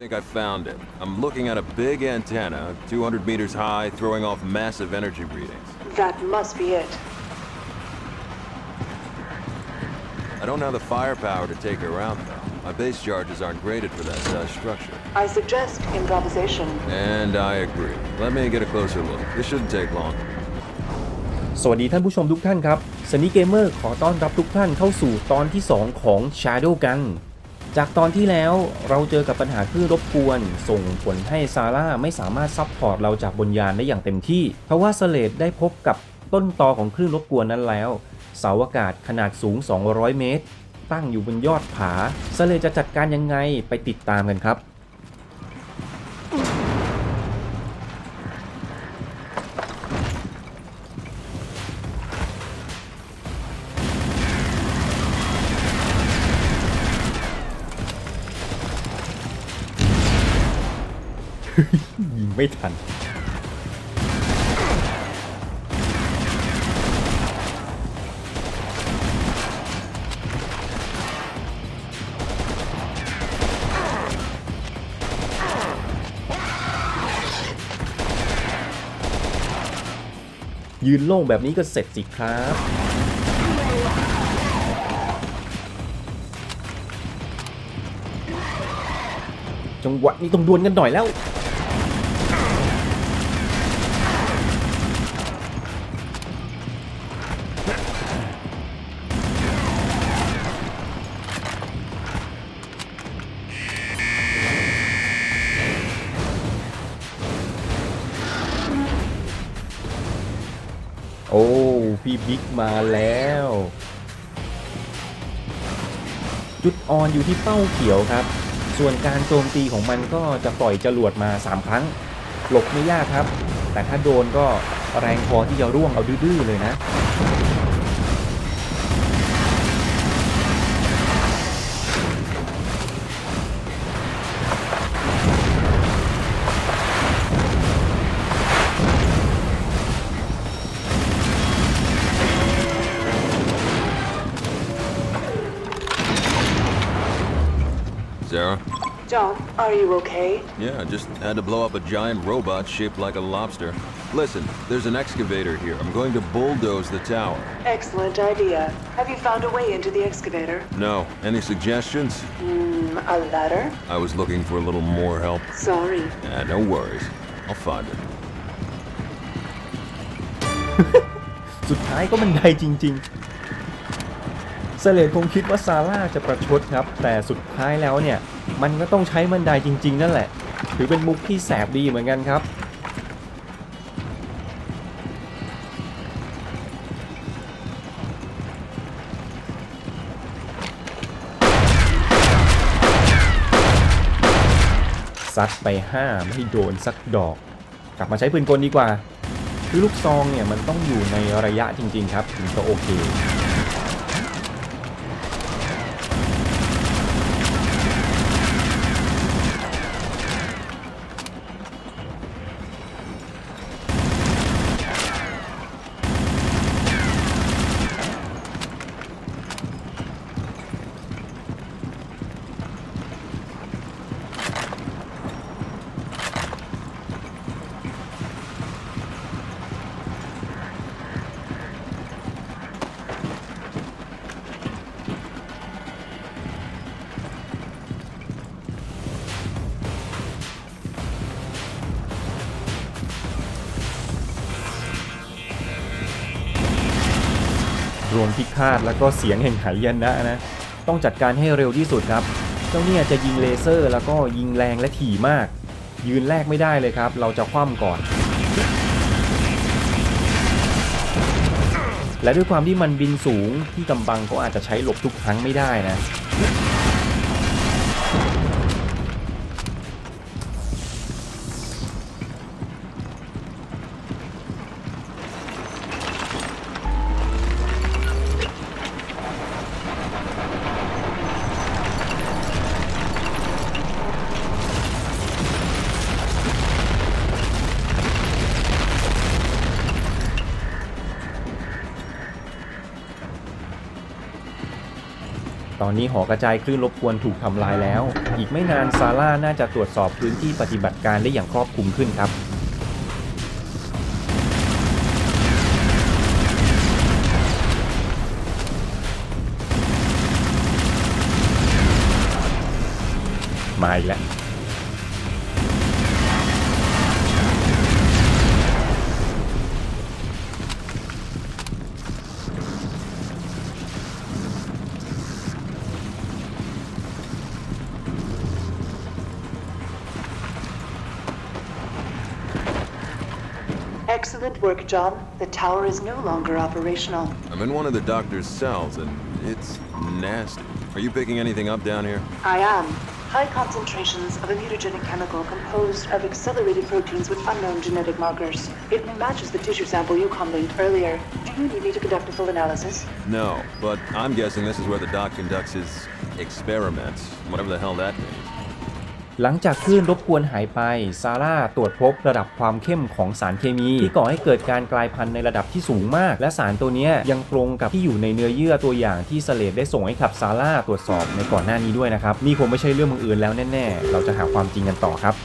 I think I found it. I'm looking at a big antenna, 200 meters high, throwing off massive energy readings. That must be it. I don't have the firepower to take her out, though. My base charges aren't graded for that size structure. I suggest improvisation. And I agree. Let me get a closer look. This shouldn't take long. สวัสดีท่านผู้ชมทุกท่านครับ Sunny Gamer ขอต้อนรับทุกท่านเข้าสู่ตอนที่ 2 ของ Shadow Gun จากตอนที่แล้วเราเจอกับปัญหาคลื่นรบกวน ส่งผลให้ซาร่าไม่สามารถซับพอร์ตเราจากบนยานได้อย่างเต็มที่ เพราะว่าสเลดได้พบกับต้นตอของคลื่นรบกวนนั้นแล้วเสาอากาศขนาดสูง 200 เมตร ตั้งอยู่บนยอดผาสเลดจะจัดการยังไงไปติดตามกันครับ ยิงไม่ทัน ยืนโล่งแบบนี้ก็เสร็จสิครับจังหวะนี้ต้องดวลกันหน่อยแล้ว พี่บิ๊กมาแล้ว จุดอ่อนอยู่ที่เป้าเขียวครับ ส่วนการโจมตีของมันก็จะปล่อยจรวดมา 3 ครั้ง หลบไม่ยากครับ แต่ถ้าโดนก็แรงพอที่จะร่วงเอาดื้อเลยนะ Sarah? John, are you okay? Yeah, just had to blow up a giant robot shaped like a lobster. Listen, there's an excavator here. I'm going to bulldoze the tower. Excellent idea. Have you found a way into the excavator? No. Any suggestions? Hmm, a ladder? I was looking for a little more help. Sorry. Ah, no worries. I'll find it. สุดท้ายก็บันไดจริงๆ เสเลดคงคิดว่าซาร่าจะประชดครับ แต่สุดท้ายแล้วเนี่ย มันก็ต้องใช้บันไดจริง ๆ นั่นแหละ ถือเป็นมุกที่แสบดีเหมือนกันครับ ซัดไป5ไม่โดนสักดอก กลับมาใช้ปืนกลดีกว่า คือลูกซองเนี่ยมันต้องอยู่ในระยะจริง ๆ ครับถึงจะโอเค พิฆาตแล้วก็เสียงแห่งไหยนะนะ ต้องจัดการให้เร็วที่สุดครับ เจ้าเนี่ยจะยิงเลเซอร์ แล้วก็ยิงแรงและถี่มาก ยืนแรกไม่ได้เลยครับ เราจะคว่ำก่อน และด้วยความที่มันบินสูงที่กำบังก็อาจจะใช้หลบทุกครั้งไม่ได้นะ อนนี้หอกระจายคลื่นรบกวนถูกทำลายแล้ว อีกไม่นานซาร่าน่าจะตรวจสอบพื้นที่ปฏิบัติการได้อย่างครอบคลุมขึ้นครับมาอีกแล้ว Excellent work, John. The tower is no longer operational. I'm in one of the doctor's cells, and it's nasty. Are you picking anything up down here? I am. High concentrations of a mutagenic chemical composed of accelerated proteins with unknown genetic markers. It matches the tissue sample you comlined earlier. Do you need me to conduct a full analysis? No, but I'm guessing this is where the doc conducts his experiments, whatever the hell that means. หลังจากคลื่นรบกวนหายไป ซาร่าตรวจพบระดับความเข้มของสารเคมี ที่ก่อให้เกิดการกลายพันธุ์ในระดับที่สูงมาก และสารตัวนี้ยยังตรงกับที่อยู่ในเนื้อเยื่อตัวอย่างที่สเลดได้ส่งให้กับซาร่าตรวจสอบในก่อนหน้านี้ด้วยนะครับนี่คงไม่ใช่เรื่องบังเอิญแล้วแน่ๆ เราจะหาความจริงกันต่อครับ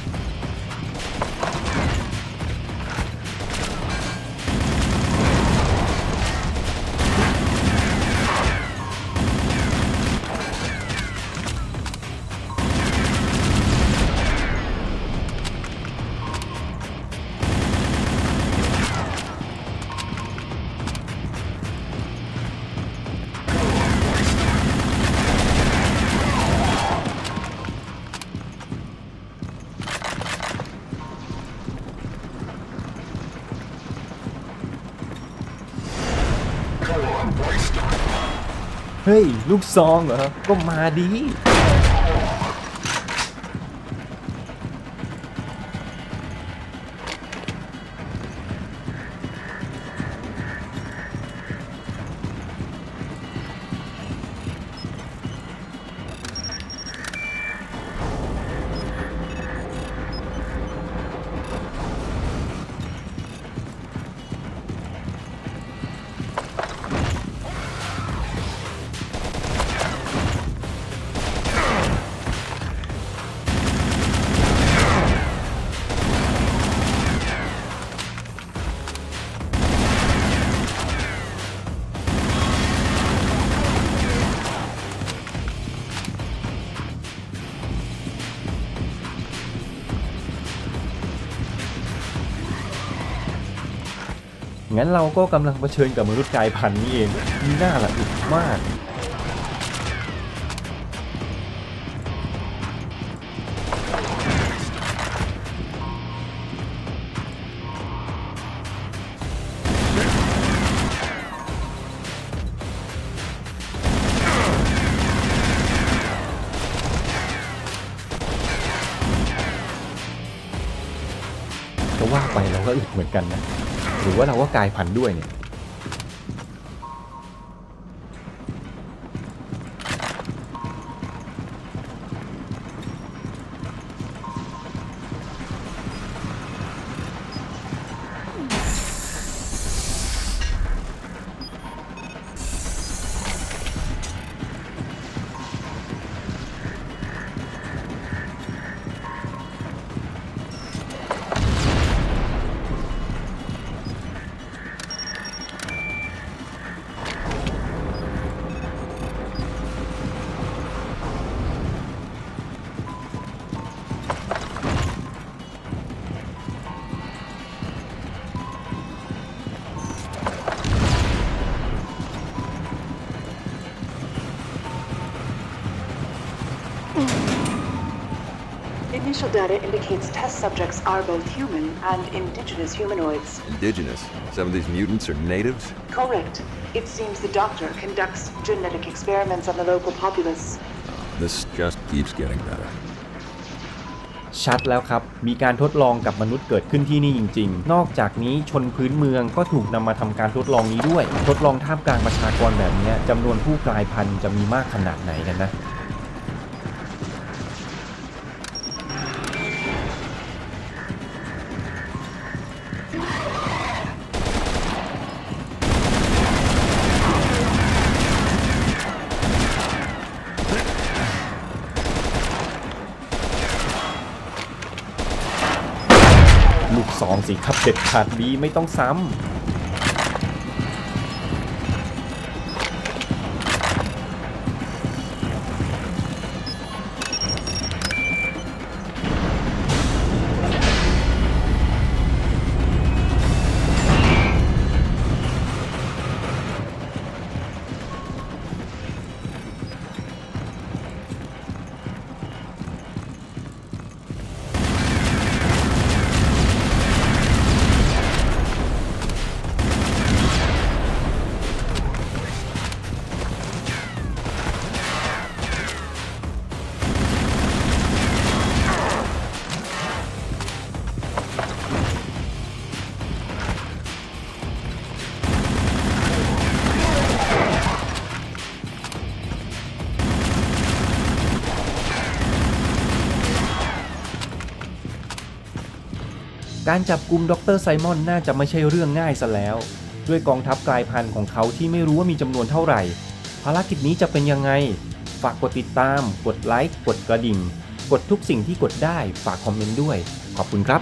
ฮ้ย ลูกซองเหรอ ก็มาดี งั้นเราก็กำลังเผชิญกับมนุษย์กายพันธุ์นี่เองมีหน้าละอึดมาก จะว่าไปเราก็อึดเหมือนกันนะ หรือว่าเราก็กลายพันธุ์ด้วยเนี่ย Initial data indicates test subjects are both human and indigenous humanoids. Indigenous. Some of these mutants are natives? Correct. It seems the doctor conducts genetic experiments on the local populace. This just keeps getting better. ชัดแล้วครับ มีการทดลองกับมนุษย์เกิดขึ้นที่นี่จริง ๆ นอกจากนี้ชนพื้นเมืองก็ถูกนำมาทำการทดลองนี้ด้วย ทดลองท่ามกลางประชากรแบบเนี้ยจำนวนผู้กลายพันธุ์จะมีมากขนาดไหนกันนะ องสิครับเด็ดขาดดีไม่ต้องซ้ำ การจับกลุ่มดรไซมอนน่าจะไม่ใช่เรื่องง่ายซะแล้ว ด้วยกองทัพกลายพันธุ์ของเขาที่ไม่รู้ว่ามีจำนวนเท่าไหร่ ภารกิจนี้จะเป็นยังไง ฝากกดติดตาม กดไลค์ กดกระดิ่ง กดทุกสิ่งที่กดได้ ฝากคอมเมนต์ด้วย ขอบคุณครับ